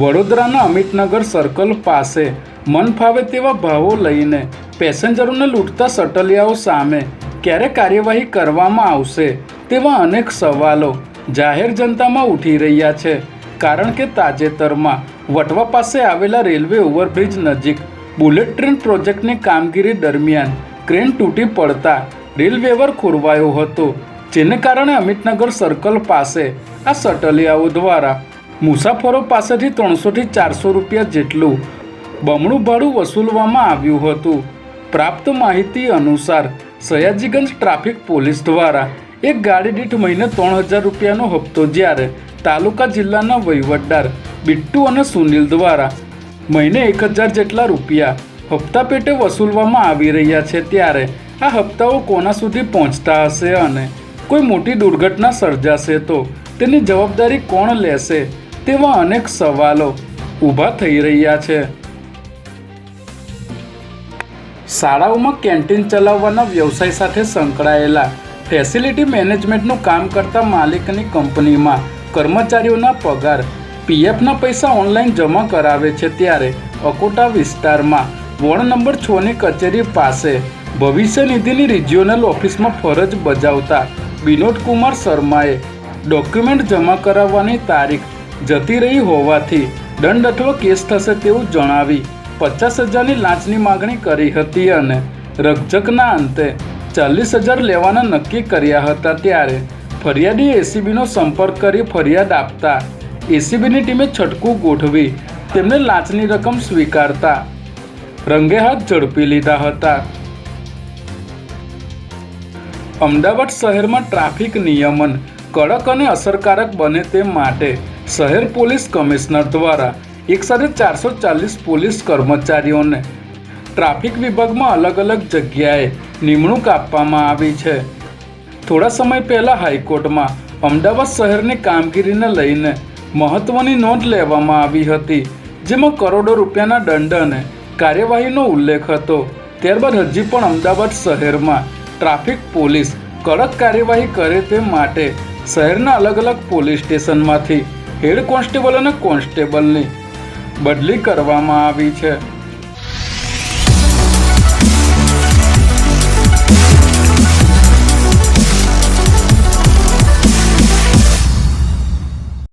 વડોદરાના અમિતનગર સર્કલ પાસે. મન ફાવે તેવા ભાવો લઈને પેસેન્જરોને લૂંટતા સટલિયાઓ સામે ક્યારે કાર્યવાહી કરવામાં આવશે તેવા અનેક સવાલો જાહેર જનતામાં ઉઠી રહ્યા છે. કારણ કે તાજેતરમાં વટવા પાસે આવેલા રેલવે ઓવરબ્રિજ નજીક બુલેટ ટ્રેન પ્રોજેક્ટની કામગીરી દરમિયાન ક્રેન તૂટી પડતા રેલ વ્યવહાર ખોરવાયો હતો. જેને કારણે અમિતનગર સર્કલ પાસે આ સટલિયાઓ દ્વારા મુસાફરો પાસેથી ત્રણસોથી ચારસો રૂપિયા જેટલું બમણું ભાડું વસૂલવામાં આવ્યું હતું. પ્રાપ્ત માહિતી અનુસાર, સયાજીગંજ ટ્રાફિક પોલીસ દ્વારા એક ગાડી દીઠ મહિને ત્રણ હજાર રૂપિયાનો હપ્તો જ્યારે તાલુકા જિલ્લાના વહીવટદાર બિટ્ટુ અને સુનિલ દ્વારા મહિને એક હજાર જેટલા રૂપિયા હપ્તા પેટે વસૂલવામાં આવી રહ્યા છે ત્યારે આ હપ્તાઓ કોના સુધી પહોંચતા હશે અને કોઈ મોટી દુર્ઘટના સર્જાશે તો તેની જવાબદારી કોણ લેશે? તેવા અનેક સવાલો ઊભા થઈ રહ્યા છે. શાળાઓમાં કેન્ટીન ચલાવવાના વ્યવસાય સાથે સંકળાયેલા ફેસિલિટી મેનેજમેન્ટનું કામ કરતા માલિકની કંપનીમાં કર્મચારીઓના પગાર, પીએફના પૈસા ઓનલાઈન જમા કરાવે છે ત્યારે અકોટા વિસ્તારમાં વોર્ડ નંબર છની કચેરી પાસે ભવિષ્ય નિધિની રિજિયોનલ ઓફિસમાં ફરજ બજાવતા વિનોદ કુમાર શર્માએ ડોક્યુમેન્ટ જમા કરાવવાની તારીખ જતી રહી હોવાથી દંડ અથવા કેસ થશે તેવું જણાવી પચાસ હજારની લાંચની માગણી કરી હતી અને રકઝકના અંતે ચાલીસ હજાર લેવાના નક્કી કર્યા હતા ત્યારે ફરિયાદી એસીબીનો સંપર્ક કરી ફરિયાદ આપતા એસીબીની ટીમે છટકું ગોઠવી તેમને લાંચની રકમ સ્વીકારતા રંગે હાથ ઝડપી લીધા હતા. અમદાવાદ શહેરમાં ટ્રાફિક નિયમન કડક અને અસરકારક બને તે માટે શહેર પોલીસ કમિશનર દ્વારા એકસાથે ચારસો ચાલીસ પોલીસ કર્મચારીઓને ટ્રાફિક વિભાગમાં અલગ અલગ જગ્યાએ નિમણૂક આપવામાં આવી છે. થોડા સમય પહેલાં હાઈકોર્ટમાં અમદાવાદ શહેરની કામગીરીને લઈને મહત્ત્વની નોંધ લેવામાં આવી હતી, જેમાં કરોડો રૂપિયાના દંડ અને કાર્યવાહીનો ઉલ્લેખ હતો. ત્યારબાદ હજી પણ અમદાવાદ શહેરમાં ટ્રાફિક પોલીસ કડક કાર્યવાહી કરે તે માટે શહેરના અલગ અલગ પોલીસ સ્ટેશનમાંથી હેડ કોન્સ્ટેબલ અને કોન્સ્ટેબલની બદલી કરવામાં આવી છે.